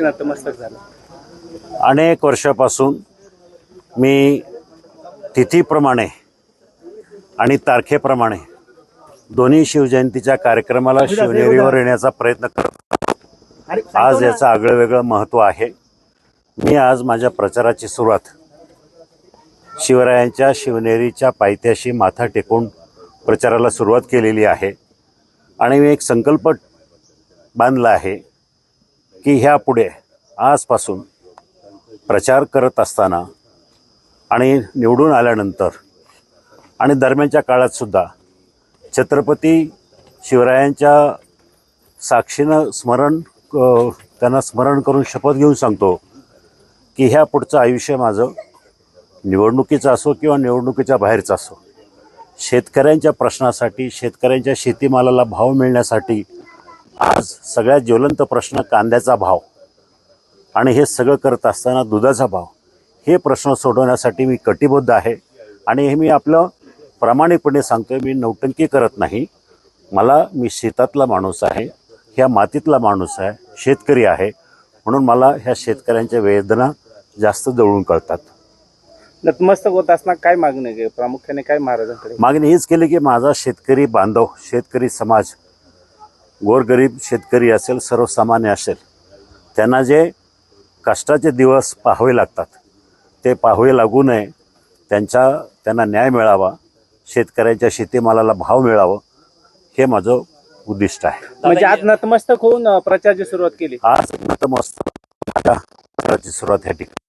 नतमस्तक झालं. अनेक वर्षापासून मी तिथीप्रमाणे आणि तारखेप्रमाणे दोन्ही शिवजयंतीच्या कार्यक्रमाला शिवनेरीवर येण्याचा प्रयत्न करत आज याचं आगळं वेगळं महत्त्व आहे. मी आज माझ्या प्रचाराची सुरुवात शिवरायांच्या शिवनेरीच्या पायथ्याशी माथा टेकून प्रचाराला सुरुवात केलेली आहे. आणि मी एक संकल्प बांधला आहे. की ह्यापुढे आजपासून प्रचार करत असताना आणि निवडून आल्यानंतर आणि दरम्यानच्या काळातसुद्धा छत्रपती शिवरायांच्या साक्षीनं स्मरण त्यांना स्मरण करून शपथ घेऊन सांगतो की ह्या पुढचं आयुष्य माझं निवडणुकीचं असो किंवा निवडणुकीच्या बाहेरचं असो. शेतकऱ्यांच्या प्रश्नासाठी शेतकऱ्यांच्या शेतीमालाला भाव मिळण्यासाठी आज सगळ्यात ज्वलंत प्रश्न कांद्याचा भाव. आणि हे सगळं करत असताना दुधाचा भाव. हे प्रश्न सोडवण्यासाठी मी कटिबद्ध आहे. आणि हे मी आपलं प्रामाणिकपणे सांगतोय मी नौटंकी करत नाही. मला मी शेतातला माणूस आहे. ह्या मातीतला माणूस आहे. शेतकरी आहे. म्हणून मला ह्या शेतकऱ्यांच्या वेदना जास्त जवळून कळतात. नतमस्तक होत असताना काय मागणं आहे? प्रामुख्याने काय महाराजांकडे? मागणी हीच केली की माझा शेतकरी बांधव शेतकरी समाज गोरगरीब शेतकरी असेल सर्वसामान्य असेल त्यांना जे कष्टाचे दिवस पाहावे लागतात ते पाहावे लागू नये. त्यांच्या त्यांना न्याय मिळावा शेतकऱ्यांच्या शेतीमालाला भाव मिळावं हे माझं उद्दिष्ट आहे. म्हणजे आज नतमस्तक होऊन प्रचाराची सुरुवात केली. आज नतमस्त माझ्या प्रचाराची सुरुवात ह्या ठिकाणी.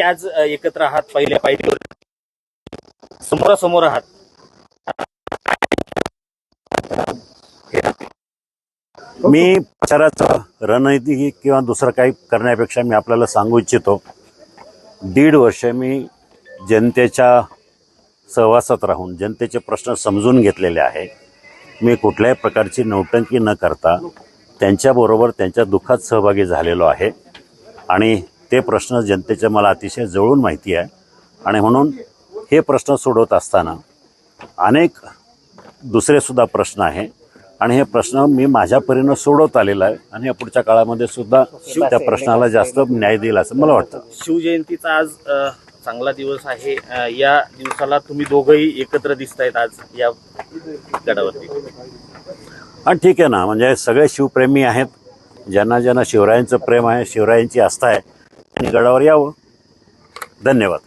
आज एकत्र आहात पहिल्या पायरीवर. समोरासमोर आहात. मी प्रचाराचं रणनीती किंवा दुसरं काही करण्यापेक्षा मी आपल्याला सांगू इच्छितो. दीड वर्ष मी जनतेच्या सहवासात राहून जनतेचे प्रश्न समजून घेतलेले आहे. मी कुठल्याही प्रकारची नौटंकी न करता त्यांच्याबरोबर त्यांच्या दुःखात सहभागी झालेलो आहे. आणि ते प्रश्न जनतेचे मला अतिशय जवळून माहिती आहे. आणि म्हणून हे प्रश्न सोडवत असताना अनेक दुसरेसुद्धा प्रश्न आहे. आणि हे प्रश्न मी माझ्या परीनं सोडवत आलेला आहे. आणि या पुढच्या काळामध्ये सुद्धा त्या प्रश्नाला जास्त न्याय देईल असं मला वाटतं. शिवजयंतीचा आज चांगला दिवस आहे. या दिवसाला तुम्ही दोघंही एकत्र दिसतायत आज या गडावरती. आणि ठीक आहे ना म्हणजे सगळे शिवप्रेमी आहेत. ज्यांना ज्यांना शिवरायांचं प्रेम आहे शिवरायांची आस्था आहे त्यांनी गडावर यावं. धन्यवाद.